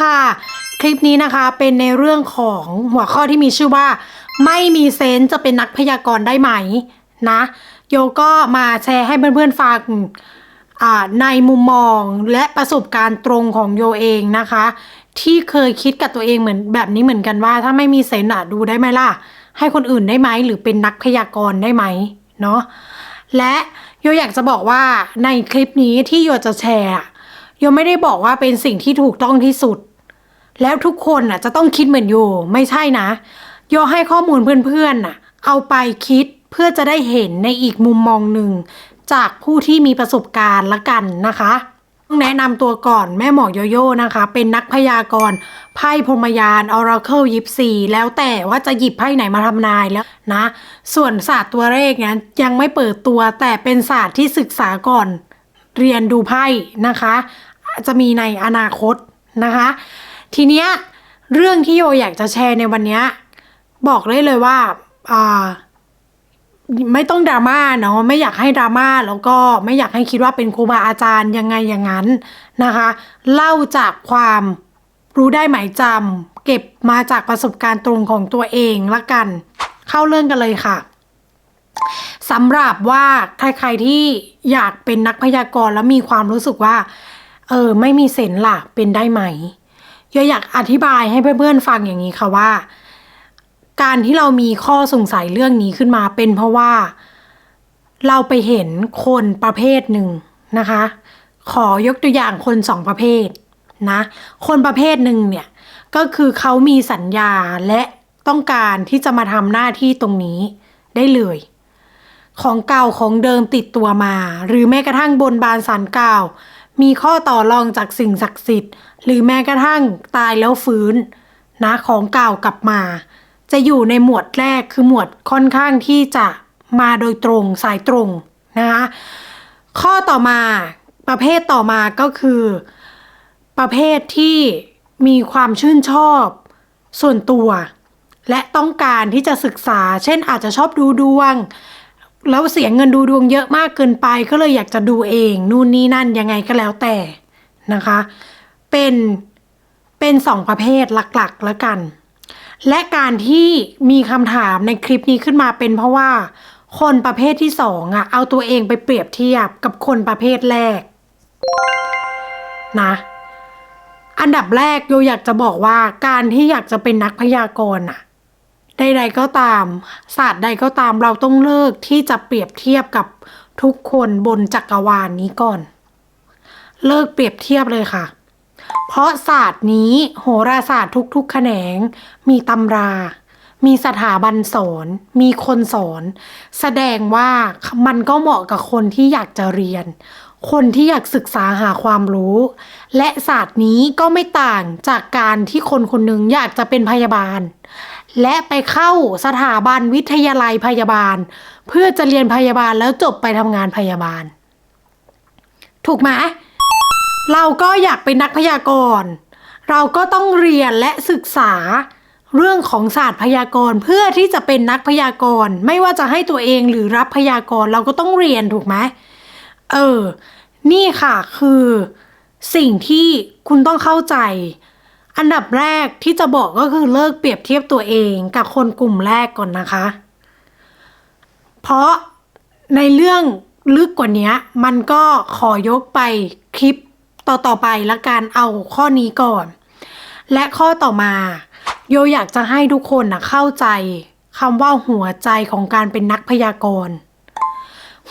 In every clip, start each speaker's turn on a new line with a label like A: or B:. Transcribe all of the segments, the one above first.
A: ค่ะ คลิปนี้นะคะเป็นในเรื่องของหัวข้อที่มีชื่อว่า ไม่มีเซนจะเป็นนักพยากรณ์ได้ไหมนะ โยก็มาแชร์ให้เพื่อนๆฟังในมุมมองและประสบการณ์ตรงของโยเองนะคะ ที่เคยคิดกับตัวเองเหมือนแบบนี้เหมือนกันว่า ถ้าไม่มีเซนอะดูได้ไหมล่ะ ให้คนอื่นได้ไหมหรือเป็นนักพยากรณ์ได้ไหมเนาะและโยอยากจะบอกว่าในคลิปนี้ที่โยจะแชร์ อะโยไม่ได้บอกว่าเป็นสิ่งที่ถูกต้องที่สุด แล้วทุกคนน่ะจะต้องคิดเหมือนโยไม่ใช่นะโยให้ข้อมูลเพื่อนๆน่ะ เอาไปคิดเพื่อจะได้เห็นในอีกมุมมองหนึ่ง จากผู้ที่มีประสบการณ์ละกันนะคะต้องแนะนำตัวก่อนแม่หมอโยโย่นะคะ เป็นนักพยากรณ์ไพ่พรมยานออราเคิลยิปซีแล้วแต่ว่าจะหยิบไพ่ไหนมาทำนายแล้วนะ ส่วนศาสตร์ตัวเลขเนี่ยยังไม่เปิดตัวแต่เป็นศาสตร์ที่ศึกษาก่อน เรียนดูไพ่นะคะ จะมีในอนาคตนะคะ ทีเนี้ยเรื่องที่โยอยากจะแชร์ในวันเนี้ยบอกได้เลยว่าอ่าไม่ต้องดราม่าเนาะไม่อยากให้ดราม่าแล้วก็ไม่อยากให้คิดว่าเป็นครูบาอาจารย์ยังไงอย่างนั้นนะคะ เล่าจากความรู้ได้หมายจำเก็บมาจากประสบการณ์ตรงของตัวเองละกัน เข้าเรื่องกันเลยค่ะสำหรับว่าใครๆที่อยากเป็นนักพยากรณ์แล้วมีความรู้สึกว่า เออ ไม่มีเซนล่ะ เป็นได้ไหมโยอยากอธิบายให้เพื่อนๆฟังอย่างนี้ค่ะว่า การที่เรามีข้อสงสัยเรื่องนี้ขึ้นมาเป็นเพราะว่า เราไปเห็นคนประเภทหนึ่งนะคะ ขอยกตัวอย่างคนสองประเภทนะ คนประเภทหนึ่งเนี่ยก็คือเขามีสัญญาและต้องการที่จะมาทำหน้าที่ตรงนี้ได้เลย ของเก่าของเดิมติดตัวมา หรือแม้กระทั่งบนบานสารกล่าว มีข้อต่อรองจากสิ่งศักดิ์สิทธิ์ หรือแม้กระทั่งตายแล้วฟื้นนะของเก่ากลับมา จะอยู่ในหมวดแรกคือหมวดค่อนข้างที่จะมาโดยตรงสายตรงนะคะข้อต่อมาประเภทต่อมาก็คือ ประเภทที่มีความชื่นชอบส่วนตัว และต้องการที่จะศึกษา เช่นอาจจะชอบดูดวง แล้วเสียเงินดูดวงเยอะมากเกินไปก็เลยอยากจะดูเอง นู่นนี่นั่นยังไงก็แล้วแต่นะคะ เป็นเป็นสองประเภทหลักๆแล้วกัน และการที่มีคำถามในคลิปนี้ขึ้นมาเป็นเพราะว่า คนประเภทที่สองอะเอาตัวเองไปเปรียบเทียบกับคนประเภทแรกนะอันดับแรกโยอยากจะบอกว่าการที่อยากจะเป็นนักพยากรณ์อะ ใดๆก็ตามศาสตร์ใดก็ตามเราต้องเลิกที่จะเปรียบเทียบกับทุกคนบนจักรวาลนนี้ก่อน เลิกเปรียบเทียบเลยค่ะ เพราะศาสตร์นี้โหราศาสตร์ทุกๆ แขนง มีตำรา มีสถาบันสอน มีคนสอน แสดงว่ามันก็เหมาะกับคนที่อยากจะเรียน คนที่อยากศึกษาหาความรู้ และศาสตร์นี้ก็ไม่ต่างจากการที่คนคนหนึ่งอยากจะเป็นพยาบาล และไปเข้าสถาบันวิทยาลัยพยาบาล เพื่อจะเรียนพยาบาลแล้วจบไปทำงานพยาบาล ถูกไหมเราก็อยากเป็นนักพยากรณ์ เราก็ต้องเรียนและศึกษาเรื่องของศาสตร์พยากรณ์เพื่อที่จะเป็นนักพยากรณ์ไม่ว่าจะให้ตัวเองหรือรับพยากรณ์เราก็ต้องเรียนถูกไหมเออ นี่ค่ะคือสิ่งที่คุณต้องเข้าใจ อันดับแรกที่จะบอกก็คือเลิกเปรียบเทียบตัวเองกับคนกลุ่มแรกก่อนนะคะ เพราะในเรื่องลึกกว่านี้มันก็ขอยกไปคลิปต่อๆไปละกันเอาข้อนี้ก่อน และข้อต่อมา โยอยากจะให้ทุกคนนะเข้าใจคำว่าหัวใจของการเป็นนักพยากรณ์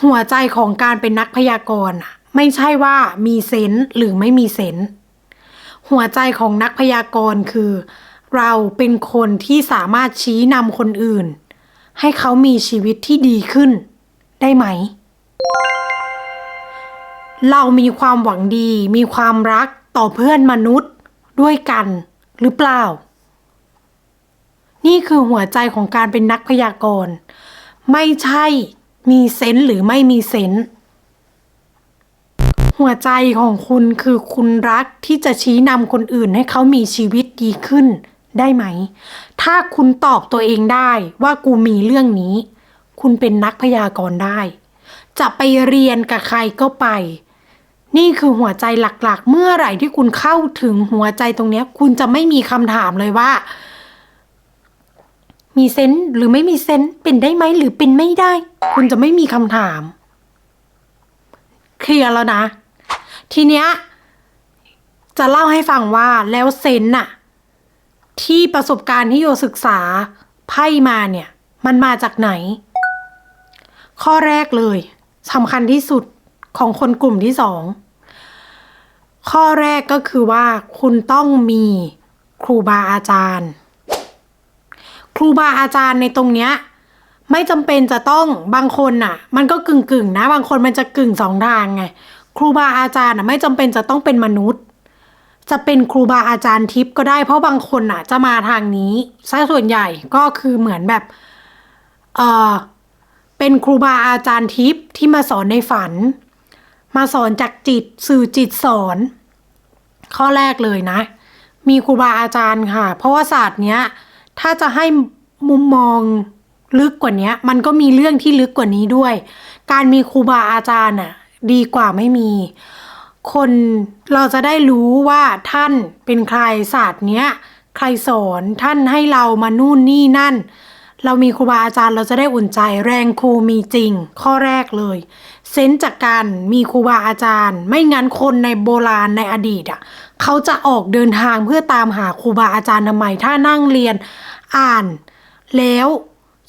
A: หัวใจของการเป็นนักพยากรณ์ไม่ใช่ว่ามีเซนส์หรือไม่มีเซนส์ หัวใจของนักพยากรณ์คือ เราเป็นคนที่สามารถชี้นำคนอื่น ให้เขามีชีวิตที่ดีขึ้น ได้ไหม เรามีความหวังดี มีความรักต่อเพื่อนมนุษย์ด้วยกันหรือเปล่า นี่คือหัวใจของการเป็นนักพยากรณ์ ไม่ใช่มีเซนส์หรือไม่มีเซนส์ หัวใจของคุณคือคุณรักที่จะชี้นำคนอื่นให้เขามีชีวิตดีขึ้นได้ไหม ถ้าคุณตอบตัวเองได้ว่ากูมีเรื่องนี้ คุณเป็นนักพยากรณ์ได้ จะไปเรียนกับใครก็ไป นี่คือหัวใจหลักๆ เมื่อไหร่ที่คุณเข้าถึงหัวใจตรงนี้ คุณจะไม่มีคำถามเลยว่า มีเซนส์หรือไม่มีเซนส์เป็นได้ไหมหรือเป็นไม่ได้ คุณจะไม่มีคำถามเคลียร์แล้วนะ ทีเนี้ยจะเล่าให้ฟังว่าแล้วเซนน่ะ ที่ประสบการณ์ที่โยศึกษาไพ่มาเนี่ย มันมาจากไหน ข้อแรกเลยสำคัญที่สุดของคนกลุ่มที่สองข้อแรกก็คือว่าคุณต้องมีครูบาอาจารย์ ครูบาอาจารย์ในตรงเนี้ยไม่จำเป็นจะต้องบางคนน่ะ มันก็กึ่งกึ่งๆนะ บางคนมันจะกึ่งสองทางไง ครูบาอาจารย์น่ะไม่จำเป็นจะต้องเป็นมนุษย์ จะเป็นครูบาอาจารย์ทิพย์ก็ได้ เพราะบางคนน่ะ จะมาทางนี้ซะส่วนใหญ่ก็คือเหมือนแบบเออเป็นครูบาอาจารย์ทิพย์ที่มาสอนในฝัน มาสอนจากจิตสื่อจิตสอน ข้อแรกเลยนะ มีครูบาอาจารย์ค่ะ เพราะว่าศาสตร์เนี้ย ถ้าจะให้มุมมองลึกกว่านี้มันก็มีเรื่องที่ลึกกว่านี้ด้วย การมีครูบาอาจารย์อะ ดีกว่าไม่มี คนเราจะได้รู้ว่าท่านเป็นใครศาสตร์เนี้ย ใครสอนท่านให้เรามานู่นนี่นั่น เรามีครูบาอาจารย์เราจะได้อุ่นใจแรงครูมีจริง ข้อแรกเลยเซนจากการมีครูบาอาจารย์ ไม่งั้นคนในโบราณในอดีตอะเขาจะออกเดินทางเพื่อตามหาครูบาอาจารย์ทำไมถ้านั่งเรียนอ่านแล้ว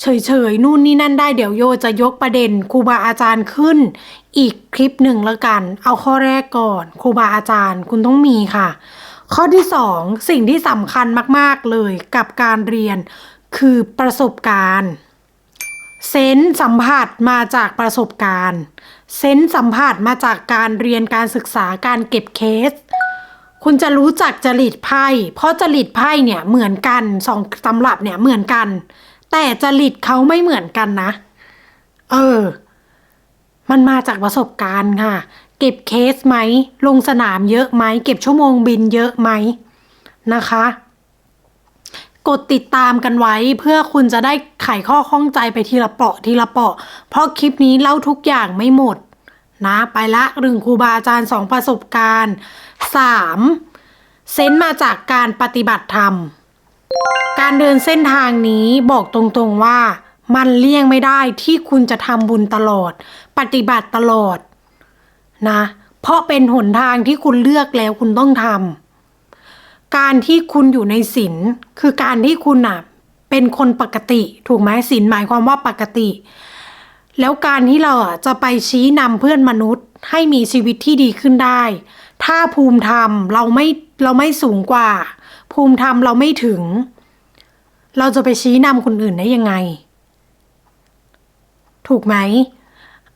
A: เฉยๆ นู่นนี่นั่นได้เดี๋ยวโยจะยกประเด็นครูบาอาจารย์ขึ้น อีกคลิปหนึ่งแล้วกัน เอาข้อแรกก่อนครูบาอาจารย์คุณต้องมีค่ะ ข้อที่สองสิ่งที่สำคัญมากๆเลยกับการเรียนคือประสบการณ์ เซนสัมผัสมาจากประสบการณ์ เซนส์สัมผัสมาจากการเรียนการศึกษาการเก็บเคสคุณจะรู้จักจริตไพ่ เพราะจริตไพ่เนี่ยเหมือนกันสองตำรับเนี่ยเหมือนกัน แต่จริตเขาไม่เหมือนกันนะ เออ มันมาจากประสบการณ์ค่ะ เก็บเคสไหม ลงสนามเยอะไหม เก็บชั่วโมงบินเยอะไหมนะคะ กดติดตามกันไว้เพื่อคุณจะได้ไขข้อข้องใจไปทีละเปาะทีละเปาะ เพราะคลิปนี้เล่าทุกอย่างไม่หมด นะ ไปละหนึ่งครูบาอาจารย์สองประสบการณ์สามเซนมาจากการปฏิบัติธรรม การเดินเส้นทางนี้บอกตรงๆว่ามันเลี่ยงไม่ได้ที่คุณจะทำบุญตลอด ปฏิบัติตลอดนะ เพราะเป็นหนทางที่คุณเลือกแล้วคุณต้องทำการที่คุณอยู่ในศีลคือการที่คุณอะเป็นคนปกติ ถูกไหมศีลหมายความว่าปกติ แล้วการที่เราจะไปชี้นำเพื่อนมนุษย์ให้มีชีวิตที่ดีขึ้นได้ ถ้าภูมิธรรมเราไม่เราไม่สูงกว่า ภูมิธรรมเราไม่ถึง เราจะไปชี้นำคนอื่นได้ยังไง ถูกไหม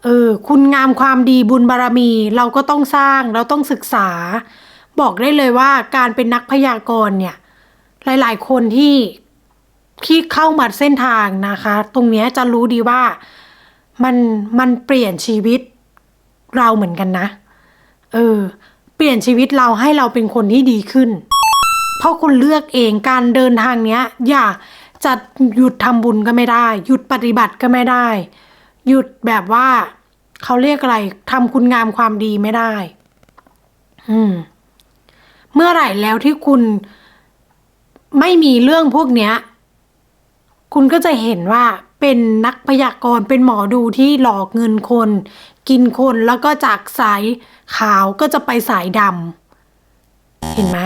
A: เออคุณงามความดีบุญบารมีเราก็ต้องสร้างเราต้องศึกษา บอกได้เลยว่าการเป็นนักพยากรณ์เนี่ย หลาย ๆ คนที่ที่เข้ามาเส้นทางนะคะ ตรงนี้จะรู้ดีว่ามันมันเปลี่ยนชีวิตเราเหมือนกันนะ เออ เปลี่ยนชีวิตเราให้เราเป็นคนที่ดีขึ้น เพราะคุณเลือกเองการเดินทางเนี้ย อย่าจะหยุดทำบุญก็ไม่ได้ หยุดปฏิบัติก็ไม่ได้ หยุดแบบว่าเขาเรียกอะไรทำคุณงามความดีไม่ได้ อืม เมื่อไหร่แล้วที่คุณไม่มีเรื่องพวกเนี้ย คุณก็จะเห็นว่าเป็นนักพยากรณ์เป็นหมอดูที่หลอกเงินคน กินคนแล้วก็จากสายขาวก็จะไปสายดำเห็นไหม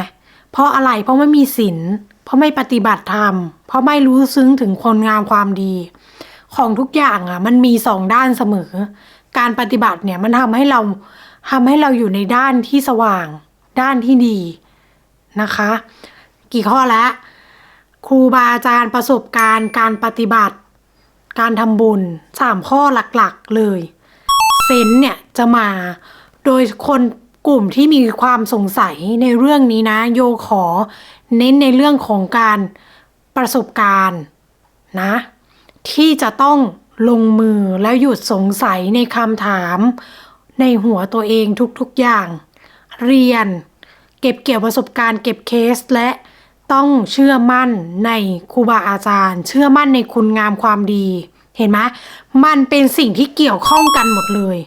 A: เพราะอะไรเพราะไม่มีศีลเพราะไม่ปฏิบัติธรรม เพราะไม่รู้ซึ้งถึงคนงามความดี ของทุกอย่างอะ มันมีสองด้านเสมอ การปฏิบัติเนี่ยมันทำให้เราทำให้เราอยู่ในด้านที่สว่าง ด้านที่ดีนะคะ กี่ข้อแล้วครูบาอาจารย์ประสบการณ์การปฏิบัติ การทำบุญสามข้อหลักๆเลยเซนเนี่ยจะมาโดยคน กลุ่มที่มีความสงสัยในเรื่องนี้นะ โยขอเน้นในเรื่องของการประสบการณ์นะ ที่จะต้องลงมือแล้วหยุดสงสัยในคำถามในหัวตัวเองทุกๆอย่าง เรียน เก็บเกี่ยวประสบการณ์ เก็บเคสและต้องเชื่อมั่นในครูบาอาจารย์ เชื่อมั่นในคุณงามความดี เห็นไหมมันเป็นสิ่งที่เกี่ยวข้องกันหมดเลย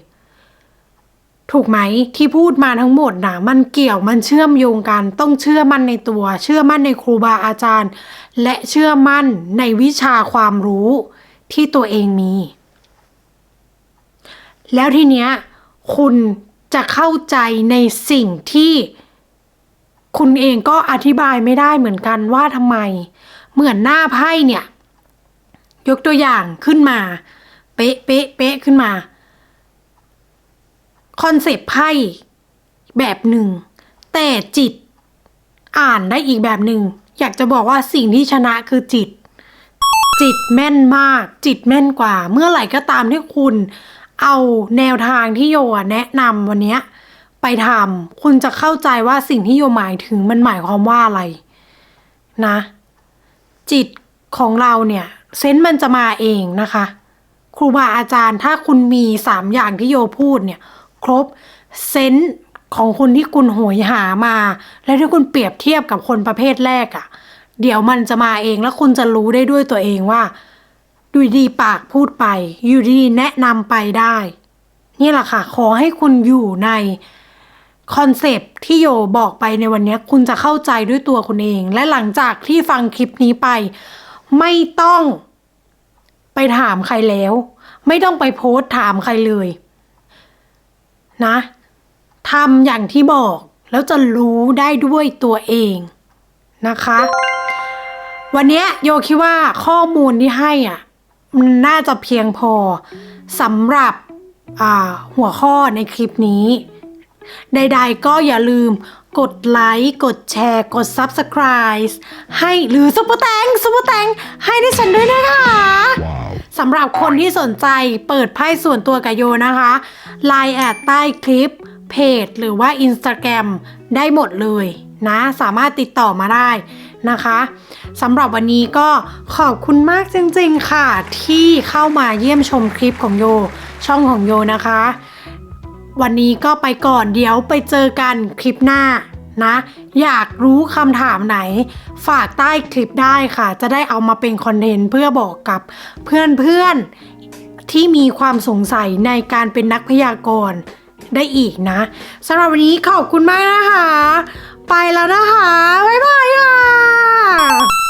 A: ถูกไหมที่พูดมาทั้งหมดนะมันเกี่ยวมันเชื่อมโยงกัน ต้องเชื่อมั่นในตัว เชื่อมั่นในครูบาอาจารย์ และเชื่อมั่นในวิชาความรู้ที่ตัวเองมี แล้วทีเนี้ยคุณจะเข้าใจในสิ่งที่ คุณเองก็อธิบายไม่ได้เหมือนกันว่าทำไม เหมือนหน้าไพ่เนี่ย ยกตัวอย่างขึ้นมา เป๊ะเป๊ะเป๊ะขึ้นมา คอนเซปต์ไพ่แบบหนึ่ง แต่จิตอ่านได้อีกแบบหนึ่ง อยากจะบอกว่าสิ่งที่ชนะคือจิต จิตแม่นมาก จิตแม่นกว่า เมื่อไหร่ก็ตามที่คุณ เอาแนวทางที่โยแนะนำวันนี้ไปทำคุณจะเข้าใจว่าสิ่งที่โยหมายถึงมันหมายความว่าอะไร นะ จิตของเราเนี่ยเซนส์มันจะมาเองนะคะ ครูบาอาจารย์ถ้าคุณมีสามอย่างที่โยพูดเนี่ย ครบเซนส์ของคนที่คุณโหยหามา แล้วที่คุณเปรียบเทียบกับคนประเภทแรกอะ่ะ เดี๋ยวมันจะมาเองแล้วคุณจะรู้ได้ด้วยตัวเองว่าดูดีปากพูดไป อยู่ดีแนะนำไปได้ นี่แหละค่ะ ขอให้คุณอยู่ในคอนเซปที่โยบอกไปในวันนี้คุณจะเข้าใจด้วยตัวคุณเอง และหลังจากที่ฟังคลิปนี้ไป ไม่ต้องไปถามใครแล้ว ไม่ต้องไปโพสต์ถามใครเลย นะทำอย่างที่บอก แล้วจะรู้ได้ด้วยตัวเองนะคะ วันนี้โยคิดว่าข้อมูลที่ให้อะมันน่าจะเพียงพอสำหรับหัวข้อในคลิปนี้ ใดๆก็อย่าลืมกดไลค์กดแชร์ กด Subscribe ให้หรือซุปเปอร์แตงซุปเปอร์แตงให้ดิฉันด้วยนะคะ สำหรับคนที่สนใจเปิดไพ่ส่วนตัวกับโยนะคะ Line แอดใต้คลิป เพจ หรือว่า Instagram ได้หมดเลยนะ สามารถติดต่อมาได้นะคะสำหรับวันนี้ก็ขอบคุณมากจริงๆค่ะ ที่เข้ามาเยี่ยมชมคลิปของโย ช่องของโยนะคะ วันนี้ก็ไปก่อนเดี๋ยวไปเจอกันคลิปหน้า นะ อยากรู้คำถามไหน ฝากใต้คลิปได้ค่ะ จะได้เอามาเป็นคอนเทนต์เพื่อบอกกับเพื่อนๆที่มีความสงสัยในการเป็นนักพยากรณ์ได้อีกนะสำหรับวันนี้ขอบคุณมากนะคะ ไปแล้วนะคะ บ๊ายบายค่ะ